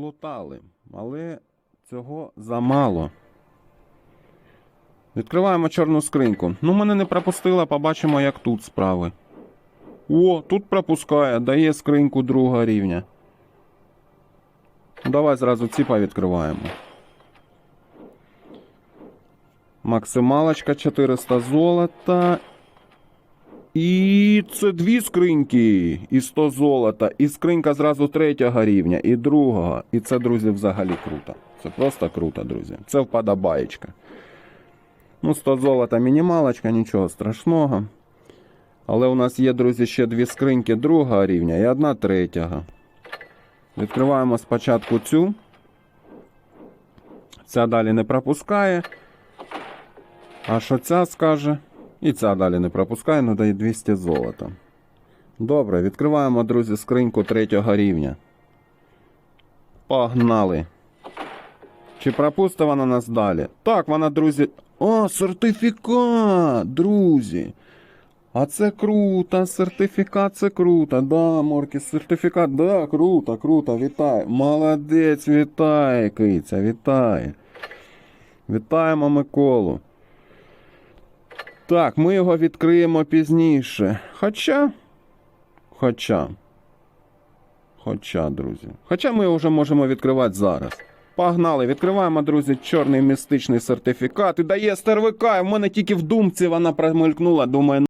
підлутали, але цього замало. Відкриваємо чорну скриньку. Ну, мене не пропустила, побачимо, як тут справи. О, тут пропускає, дає скриньку другого рівня. Ну, Давай зразу ці повідкриваємо. Максималочка 400 золота. І це дві скриньки і 100 золота. І скринька зразу третього рівня, і другого. І це, друзі, взагалі круто. Це просто круто, друзі. Це вподобаєчка. Ну, 100 золота мінімалочка, нічого страшного. Але у нас є, друзі, ще дві скриньки другого рівня і одна третього. Відкриваємо спочатку цю. Ця далі не пропускає. А що ця скаже? І ця далі не пропускає, ну дає 200 золота. Добре, відкриваємо, друзі, скриньку третього рівня. Погнали. Чи пропустить вона нас далі? Так, вона, друзі. О, сертифікат, друзі. А це круто, сертифікат це круто. Да, Моркіс, сертифікат, да, круто, круто, вітаю. Молодець, вітає, киця, вітає. Вітаємо Миколу. Так, ми його відкриємо пізніше. Хоча. Хоча. Хоча, друзі. Хоча ми його вже можемо відкривати зараз. Погнали, відкриваємо, друзі, чорний містичний сертифікат і дає стервика. У мене тільки в думці вона промелькнула. Думаю,